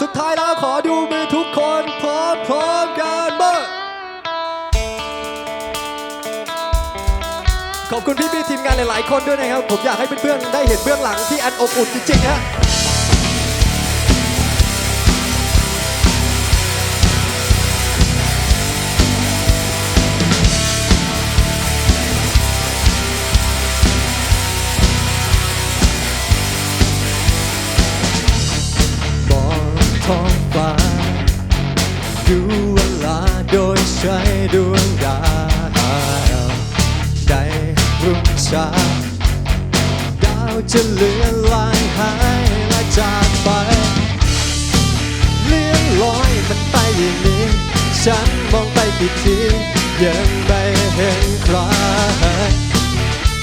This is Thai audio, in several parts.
สุดท้ายแล้วขอดูมือทุกคนพร้อมพร้อมๆกันเมื่อขอบคุณพี่พี่ทีมงานหลายๆคนด้วยนะครับ ผมอยากให้เพื่อนๆได้เห็นเบื้องหลังที่อันอบอุ่นจริงๆฮะ ท้องฟ้า ดูเวลาโดยใช้ดวงดาวในรุ่งเช้าดาวจะเลือนลางหายและจากไป เลื่อนลอยมันไปอย่างนี้ ฉันมองไปกี่ทียังไม่เห็นใคร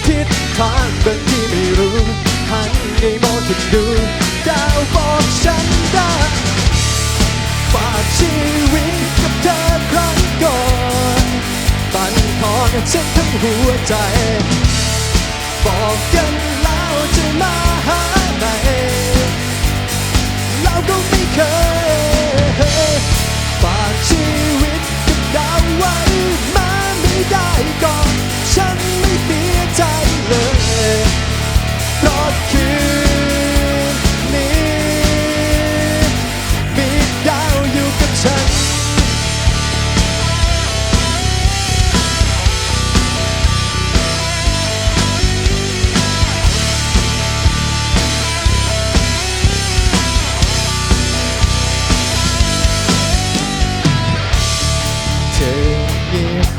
ทิศทางบางที่ไม่รู้หันไปมองถึงดู นทอนฉันทั้งหัวใจ บอกกันแล้วจะมาหาไหม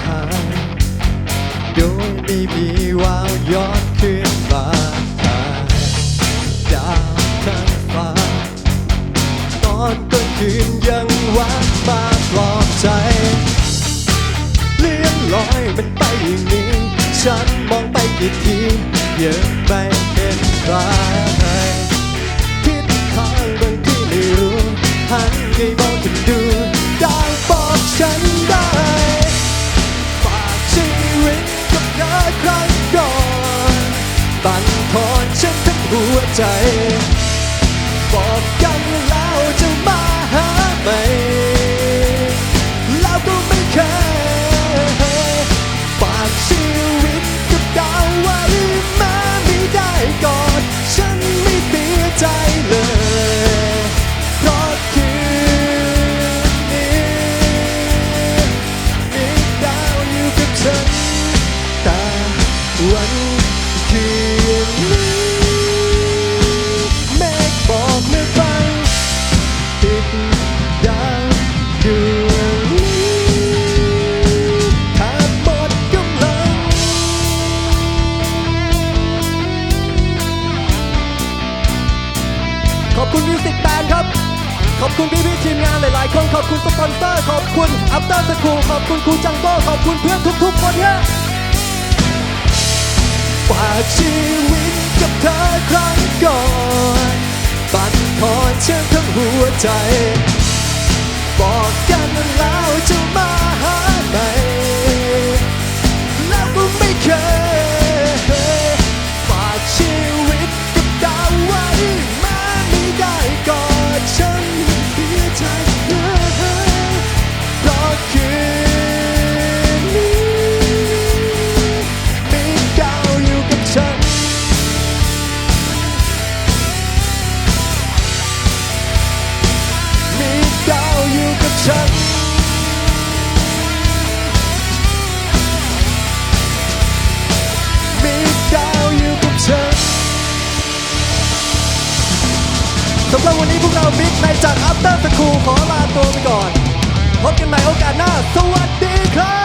หา โดยไม่มีวาวย้อนขึ้นมาดาวทั้งฟ้า ตอนกลางคืนยังวัดมาปลอบใจ เลื่อนลอยมันไปอย่างนี้ ฉันมองไปกี่ทียังไม่เห็นใครทิศทางบางที่ไม่รู้หันไปมองกันดู บันทอนฉันทั้งหัวใจ บอกกันแล้วจะมาหาไหมแล้วก็ไม่เคยฝากชีวิตกับดาวไว้มาไม่ได้กอนฉันไม่เสียใจเลยเพราะคืนนี้มีดาวอยู่กับฉันแต่วัน คุณมิวสิกแบนครับ ขอบคุณพี่พี่ทีมงานหลาย ๆ คน ขอบคุณสปอนเซอร์ ขอบคุณอัปเตอร์สคูขอบคุณครูจังโบ้ขอบคุณเพื่อนทุก ๆ คนฮะฝากชีวิตกับเธอครั้งก่อนบันทอนฉันทั้งหัวใจ บอกกันแล้วจะ สำหรับวันนี้พวกเราบิ๊กในจากอัปเตอร์สคูลขอลาตัวไปก่อน พบกันใหม่โอกาสหน้า สวัสดีครับ